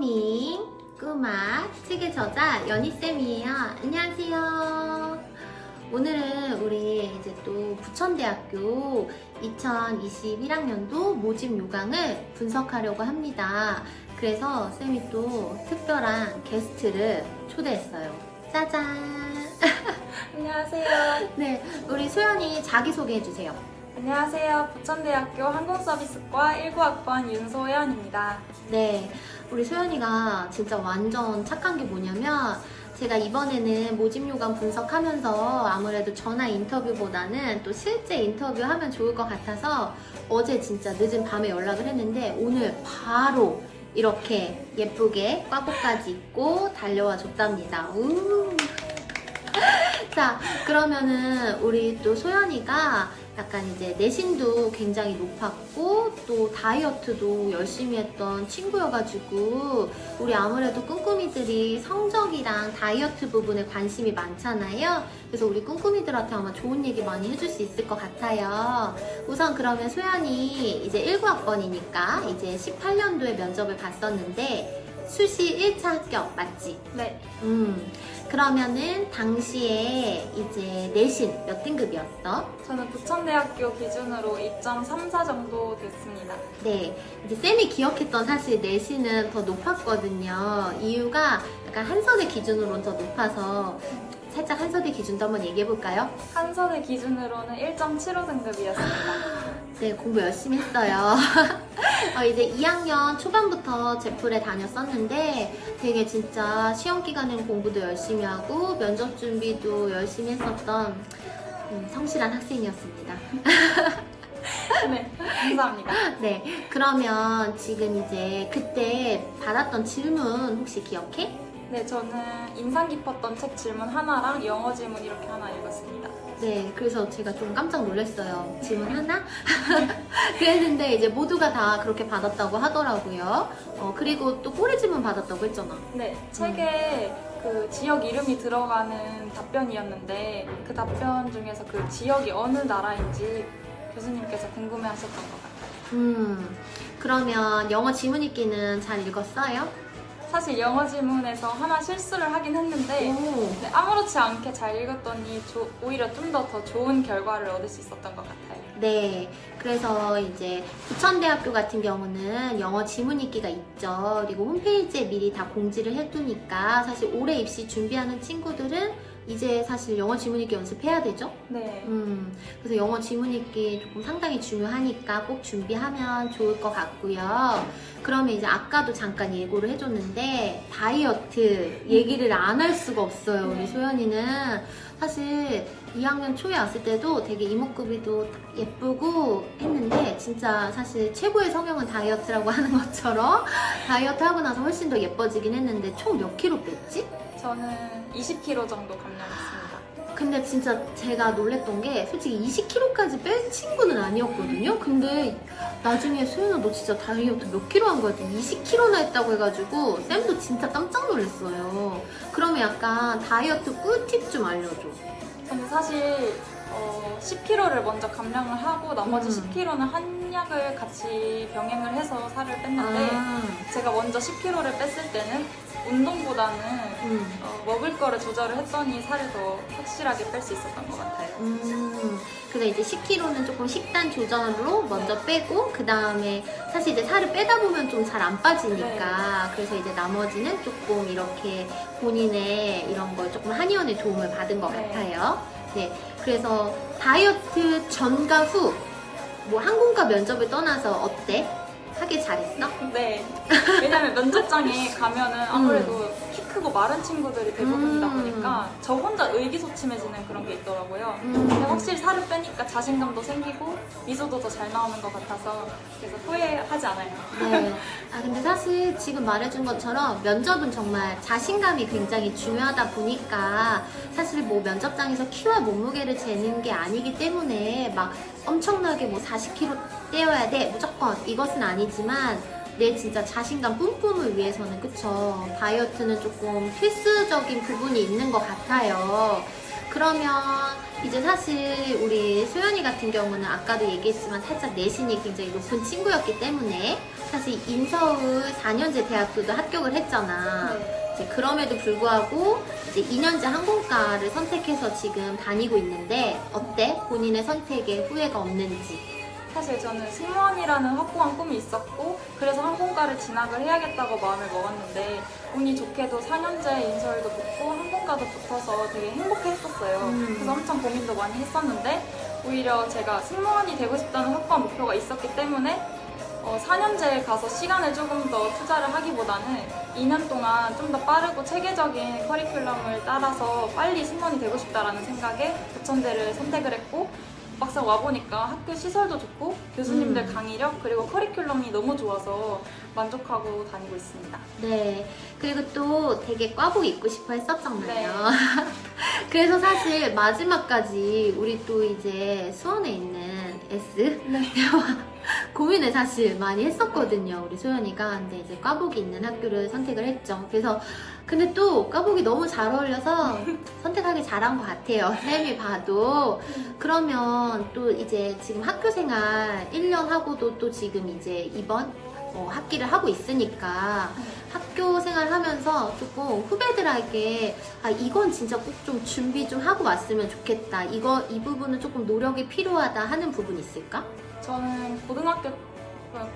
굿모닝 꾸마 책의 저자 연희쌤이에요. 안녕하세요. 오늘은 우리 이제 또 부천대학교 2021학년도 모집 요강을 분석하려고 합니다. 그래서 쌤이 또 특별한 게스트를 초대했어요. 짜잔! 안녕하세요. 네, 우리 소연이 자기소개 해주세요. 안녕하세요. 부천대학교 항공서비스과 19학번 윤소연입니다. 네, 우리 소연이가 진짜 완전 착한 게 뭐냐면 제가 이번에는 모집 요강 분석하면서 아무래도 전화 인터뷰보다는 또 실제 인터뷰하면 좋을 것 같아서 어제 진짜 늦은 밤에 연락을 했는데 오늘 바로 이렇게 예쁘게 꽈꼬까지 입고 달려와 줬답니다. 우. 자, 그러면은 우리 또 소연이가 약간 이제 내신도 굉장히 높았고 또 다이어트도 열심히 했던 친구여가지고 우리 아무래도 꿍꾸미들이 성적이랑 다이어트 부분에 관심이 많잖아요. 그래서 우리 꿍꾸미들한테 아마 좋은 얘기 많이 해줄 수 있을 것 같아요. 우선 그러면 소연이 이제 19학번이니까 이제 18년도에 면접을 봤었는데 수시 1차 합격 맞지? 네. 음, 그러면은 당시에 이제 내신 몇 등급이었어? 저는 부천대학교 기준으로 2.34 정도 됐습니다. 네, 이제 쌤이 기억했던 사실 내신은 더 높았거든요. 이유가 약간 한서대 기준으로는 더 높아서 살짝 한서대 기준도 한번 얘기해 볼까요? 한서대 기준으로는 1.75 등급이었습니다. 네, 공부 열심히 했어요. 어, 이제 2학년 초반부터 제풀에 다녔었는데 되게 진짜 시험 기간에는 공부도 열심히 하고 면접 준비도 열심히 했었던 음, 성실한 학생이었습니다. 네. 감사합니다. 네, 그러면 지금 이제 그때 받았던 질문 혹시 기억해? 네, 저는 인상 깊었던 책 질문 하나랑 영어 질문 이렇게 하나 읽었습니다. 네, 그래서 제가 좀 깜짝 놀랐어요. 질문 하나? 그랬는데 이제 모두가 다 그렇게 받았다고 하더라고요. 어, 그리고 또 꼬리 질문 받았다고 했잖아. 네, 책에 그 지역 이름이 들어가는 답변이었는데 그 답변 중에서 그 지역이 어느 나라인지 교수님께서 궁금해하셨던 것 같아요. 음, 그러면 영어 지문 읽기는 잘 읽었어요? 사실 영어 지문에서 하나 실수를 하긴 했는데 오, 네, 아무렇지 않게 잘 읽었더니 조- 오히려 좀 더 더 좋은 결과를 얻을 수 있었던 것 같아요. 네. 그래서 이제 부천대학교 같은 경우는 영어 지문 읽기가 있죠. 그리고 홈페이지에 미리 다 공지를 해두니까 사실 올해 입시 준비하는 친구들은 이제 사실 영어 지문 읽기 연습해야 되죠? 네. 음, 그래서 영어 지문 읽기 조금 상당히 중요하니까 꼭 준비하면 좋을 것 같고요. 그러면 이제 아까도 잠깐 예고를 해줬는데 다이어트 얘기를 안 할 수가 없어요. 우리 네. 소연이는 사실 2학년 초에 왔을 때도 되게 이목구비도 예쁘고 했는데 진짜 사실 최고의 성형은 다이어트라고 하는 것처럼 다이어트 하고 나서 훨씬 더 예뻐지긴 했는데 총 몇 킬로 뺐지? 저는 20kg 정도 감량했습니다. 근데 진짜 제가 놀랬던 게 솔직히 20kg까지 뺀 친구는 아니었거든요. 근데 나중에 소연아 너 진짜 다이어트 몇 킬로 한 거야? 20kg나 했다고 해가지고 쌤도 진짜 깜짝 놀랐어요. 그러면 약간 다이어트 꿀팁 좀 알려줘. 저는 사실 어, 10kg를 먼저 감량을 하고 나머지 음. 10kg는 한약을 같이 병행을 해서 살을 뺐는데 아, 제가 먼저 10kg를 뺐을 때는 운동보다는 음. 어, 먹을 거를 조절을 했더니 살을 더 확실하게 뺄 수 있었던 것 같아요. 음, 그래서 이제 10kg는 조금 식단 조절로 먼저 빼고 그 다음에 사실 이제 살을 빼다 보면 좀 잘 안 빠지니까 그래서 이제 나머지는 조금 이렇게 본인의 이런 걸 조금 한의원의 도움을 받은 것 네. 같아요. 네, 그래서 다이어트 전과 후 뭐 항공과 면접을 떠나서 어때? 하길 잘했어? 네. 왜냐면 면접장에 가면은 아무래도 키 크고 마른 친구들이 대부분이다 음. 보니까 저 혼자 의기소침해지는 그런 게 있더라고요. 음. 근데 확실히 살을 빼니까 자신감도 생기고 미소도 더 잘 나오는 것 같아서 그래서 후회하지 않아요. 네. 아, 근데 사실 지금 말해준 것처럼 면접은 정말 자신감이 굉장히 중요하다 보니까 사실 뭐 면접장에서 키와 몸무게를 재는 게 아니기 때문에 막 엄청나게 뭐 40kg 떼어야 돼. 무조건 이것은 아니지만 내 진짜 자신감 뿜뿜을 위해서는 그쵸. 다이어트는 조금 필수적인 부분이 있는 것 같아요. 그러면 이제 사실 우리 소연이 같은 경우는 아까도 얘기했지만 살짝 내신이 굉장히 높은 친구였기 때문에 사실 인서울 4년제 대학교도 합격을 했잖아. 네. 이제 그럼에도 불구하고 이제 2년제 항공과를 선택해서 지금 다니고 있는데 어때? 본인의 선택에 후회가 없는지. 사실 저는 승무원이라는 확고한 꿈이 있었고 그래서 항공과를 진학을 해야겠다고 마음을 먹었는데 운이 좋게도 4년제 인서울도 붙고 항공과도 붙어서 되게 행복했었어요. 음. 그래서 엄청 고민도 많이 했었는데 오히려 제가 승무원이 되고 싶다는 확고한 목표가 있었기 때문에 어, 4년제에 가서 시간을 조금 더 투자를 하기보다는 2년 동안 좀 더 빠르고 체계적인 커리큘럼을 따라서 빨리 승무원이 되고 싶다라는 생각에 부천대를 선택을 했고 막상 와보니까 학교 시설도 좋고 교수님들 음. 강의력 그리고 커리큘럼이 너무 좋아서 만족하고 다니고 있습니다. 네. 그리고 또 되게 꽈복 입고 싶어 했었잖아요. 네. 그래서 사실 마지막까지 우리 또 이제 수원에 있는 S 네. 고민을 사실 많이 했었거든요. 우리 소연이가. 근데 이제 꽈복이 있는 학교를 선택을 했죠. 그래서 근데 또 꽈복이 너무 잘 어울려서 선택하기 잘한 것 같아요. 쌤이 봐도. 그러면 또 이제 지금 학교 생활 1년 하고도 또 지금 이제 이번 어, 학기를 하고 있으니까 학교 생활 하면서 조금 후배들에게 아 이건 진짜 꼭 좀 준비 좀 하고 왔으면 좋겠다. 이거 이 부분은 조금 노력이 필요하다 하는 부분 있을까? 저는 고등학교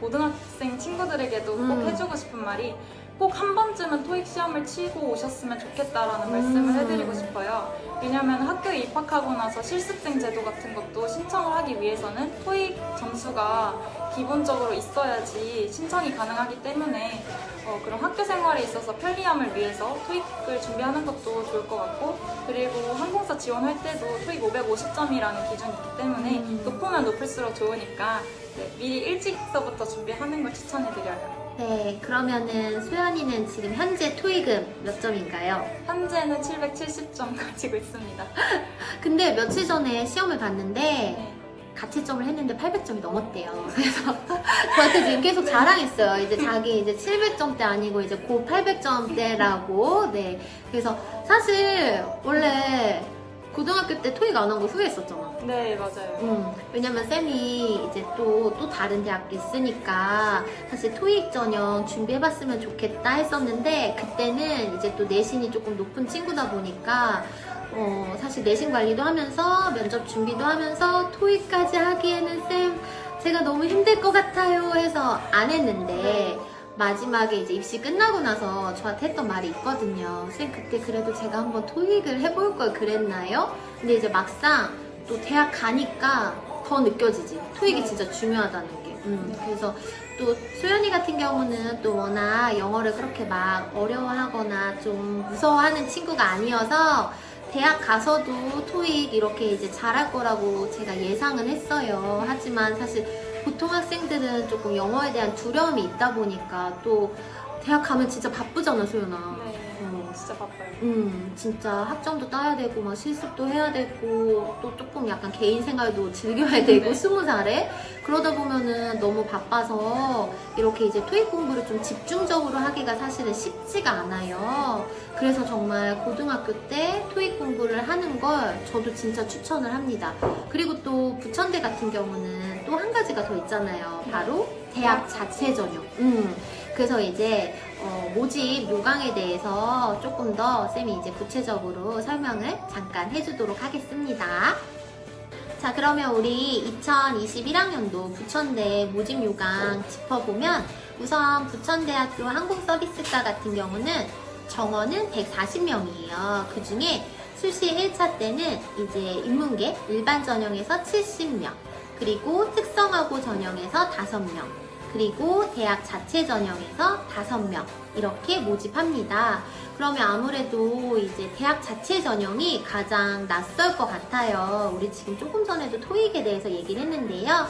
고등학생 친구들에게도 꼭 음. 해주고 싶은 말이 꼭 한 번쯤은 토익 시험을 치고 오셨으면 좋겠다라는 음. 말씀을 해드리고 싶어요. 왜냐하면 학교에 입학하고 나서 실습생 제도 같은 것도 신청을 하기 위해서는 토익 점수가 기본적으로 있어야지 신청이 가능하기 때문에 어, 그런 학교 생활에 있어서 편리함을 위해서 토익을 준비하는 것도 좋을 것 같고 그리고 항공사 지원할 때도 토익 550점이라는 기준이 있기 때문에 음. 높으면 높을수록 좋으니까 네, 미리 일찍서부터 준비하는 걸 추천해드려요. 네, 그러면은 소연이는 지금 현재 토익은 몇 점인가요? 현재는 770점 가지고 있습니다. 근데 며칠 전에 시험을 봤는데 네. 가채점을 했는데 800점이 넘었대요. 그래서 저한테 지금 계속 자랑했어요. 이제 자기 이제 700점대 아니고 이제 고 800점대라고. 네. 그래서 사실 원래 고등학교 때 토익 안 한 거 후회했었잖아. 네, 맞아요. 음, 왜냐면 쌤이 이제 또, 또 다른 대학도 있으니까 사실 토익 전형 준비해봤으면 좋겠다 했었는데 그때는 이제 또 내신이 조금 높은 친구다 보니까 어, 사실 내신 관리도 하면서 면접 준비도 하면서 토익까지 하기에는 쌤 제가 너무 힘들 것 같아요 해서 안 했는데 마지막에 이제 입시 끝나고 나서 저한테 했던 말이 있거든요. 쌤 그때 그래도 제가 한번 토익을 해볼 걸 그랬나요? 근데 이제 막상 또 대학 가니까 더 느껴지지. 토익이 네. 진짜 중요하다는 게. 음, 그래서 또 소연이 같은 경우는 또 워낙 영어를 그렇게 막 어려워하거나 좀 무서워하는 친구가 아니어서 대학 가서도 토익 이렇게 이제 잘할 거라고 제가 예상은 했어요. 하지만 사실 보통 학생들은 조금 영어에 대한 두려움이 있다 보니까 또 대학 가면 진짜 바쁘잖아, 소연아. 네, 어. 진짜 바빠요. 음, 진짜 학점도 따야 되고, 막 실습도 해야 되고, 또 조금 약간 개인 생활도 즐겨야 되고, 네. 스무 살에. 그러다 보면은 너무 바빠서 이렇게 이제 토익 공부를 좀 집중적으로 하기가 사실은 쉽지가 않아요. 그래서 정말 고등학교 때 토익 공부를 하는 걸 저도 진짜 추천을 합니다. 그리고 또 부천대 같은 경우는 또 한 가지가 더 있잖아요. 바로 대학 자체 전형. 음. 그래서 이제 어, 모집 요강에 대해서 조금 더 쌤이 이제 구체적으로 설명을 잠깐 해주도록 하겠습니다. 자, 그러면 우리 2021학년도 부천대 모집 요강 짚어보면 우선 부천대학교 항공서비스과 같은 경우는 정원은 140명이에요. 그 중에 수시 1차 때는 이제 인문계 일반 전형에서 70명, 그리고 특성화고 전형에서 5명, 그리고 대학 자체 전형에서 5명 이렇게 모집합니다. 그러면 아무래도 이제 대학 자체 전형이 가장 낯설 것 같아요. 우리 지금 조금 전에도 토익에 대해서 얘기를 했는데요.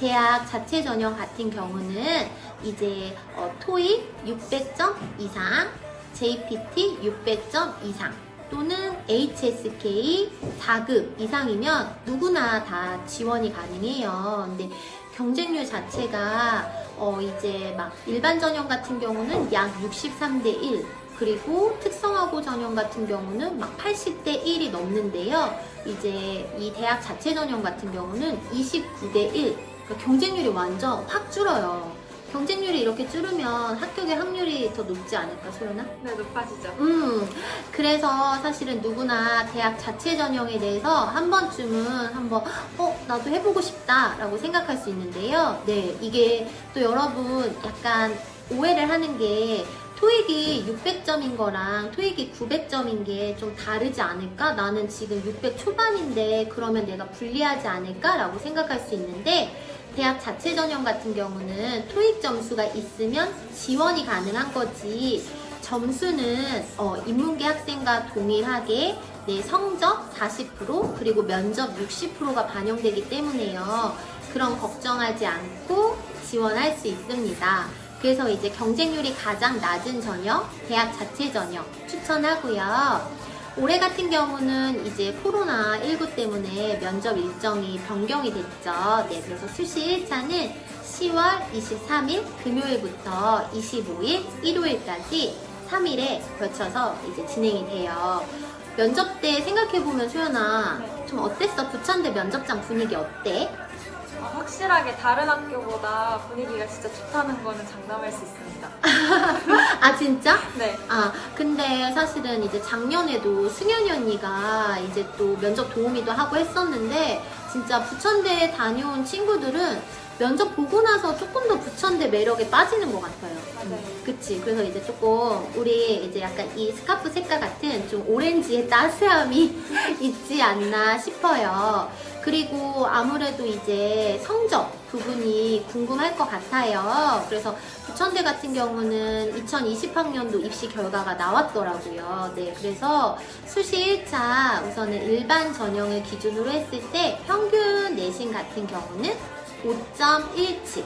대학 자체 전형 같은 경우는 이제 어, 토익 600점 이상, JPT 600점 이상, 또는 HSK 4급 이상이면 누구나 다 지원이 가능해요. 근데 경쟁률 자체가 어 이제 막 일반 전형 같은 경우는 약 63대 1, 그리고 특성화고 전형 같은 경우는 막 80대 1이 넘는데요. 이제 이 대학 자체 전형 같은 경우는 29대 1. 그러니까 경쟁률이 완전 확 줄어요. 경쟁률이 이렇게 줄으면 합격의 확률이 더 높지 않을까, 소연아? 네, 높아지죠. 음, 그래서 사실은 누구나 대학 자체 전형에 대해서 한 번쯤은 한번, 어, 나도 해보고 싶다라고 생각할 수 있는데요. 네, 이게 또 여러분 약간 오해를 하는 게 토익이 600점인 거랑 토익이 900점인 게 좀 다르지 않을까? 나는 지금 600 초반인데 그러면 내가 불리하지 않을까 라고 생각할 수 있는데 대학 자체 전형 같은 경우는 토익 점수가 있으면 지원이 가능한 거지 점수는 어, 인문계 학생과 동일하게 내 성적 40% 그리고 면접 60%가 반영되기 때문에요. 그런 걱정하지 않고 지원할 수 있습니다. 그래서 이제 경쟁률이 가장 낮은 전형, 대학 자체 전형 추천하고요. 올해 같은 경우는 이제 코로나19 때문에 면접 일정이 변경이 됐죠. 네, 그래서 수시 1차는 10월 23일 금요일부터 25일 일요일까지 3일에 걸쳐서 이제 진행이 돼요. 면접 때 생각해보면 소연아, 네. 좀 어땠어? 부천대 면접장 분위기 어때? 어, 확실하게 다른 학교보다 분위기가 진짜 좋다는 거는 장담할 수 있습니다. 아, 진짜? 네. 아, 근데 사실은 이제 작년에도 승현이 언니가 이제 또 면접 도우미도 하고 했었는데, 진짜 부천대에 다녀온 친구들은 면접 보고 나서 조금 더 부천대 매력에 빠지는 것 같아요. 맞아요. 그치. 그래서 이제 조금 우리 이제 약간 이 스카프 색깔 같은 좀 오렌지의 따스함이 있지 않나 싶어요. 그리고 아무래도 이제 성적 부분이 궁금할 것 같아요. 그래서 부천대 같은 경우는 2020학년도 입시 결과가 나왔더라고요. 네, 그래서 수시 1차 우선은 일반 전형을 기준으로 했을 때 평균 내신 같은 경우는 5.17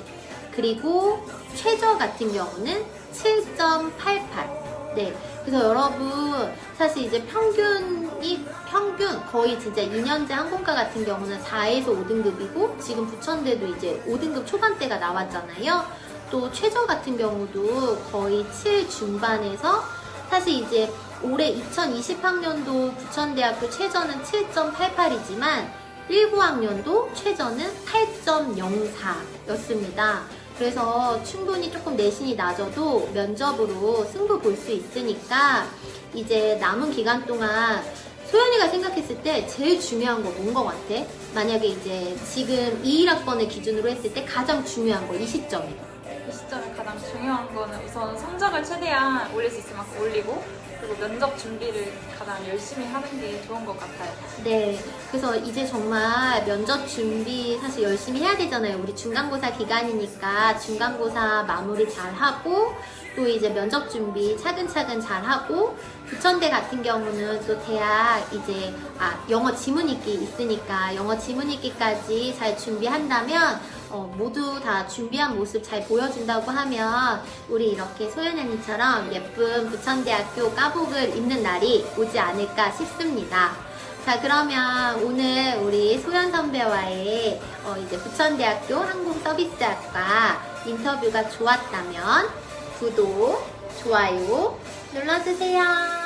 그리고 최저 같은 경우는 7.88 네. 그래서 여러분, 사실 이제 평균이, 평균, 거의 진짜 2년제 항공과 같은 경우는 4에서 5등급이고, 지금 부천대도 이제 5등급 초반대가 나왔잖아요. 또 최저 같은 경우도 거의 7 중반에서, 사실 이제 올해 2020학년도 부천대학교 최저는 7.88이지만, 19학년도 최저는 8.04였습니다. 그래서 충분히 조금 내신이 낮아도 면접으로 승부 볼 수 있으니까 이제 남은 기간 동안 소연이가 생각했을 때 제일 중요한 거 뭔 거 같아? 만약에 이제 지금 21학번을 기준으로 했을 때 가장 중요한 거 이 시점에 이 시점에 가장 중요한 거는 우선 성적을 최대한 올릴 수 있을 만큼 올리고 그리고 면접 준비를 가장 열심히 하는 게 좋은 것 같아요. 네. 그래서 이제 정말 면접 준비 사실 열심히 해야 되잖아요. 우리 중간고사 기간이니까 중간고사 마무리 잘 하고 또 이제 면접 준비 차근차근 잘 하고 부천대 같은 경우는 또 대학 이제 아 영어 지문 읽기 있으니까 영어 지문 읽기까지 잘 준비한다면 어, 모두 다 준비한 모습 잘 보여준다고 하면 우리 이렇게 소연 언니처럼 예쁜 부천대학교 까복을 입는 날이 오지 않을까 싶습니다. 자 그러면 오늘 우리 소연 선배와의 어, 이제 부천대학교 항공서비스학과 인터뷰가 좋았다면 구독, 좋아요 눌러주세요.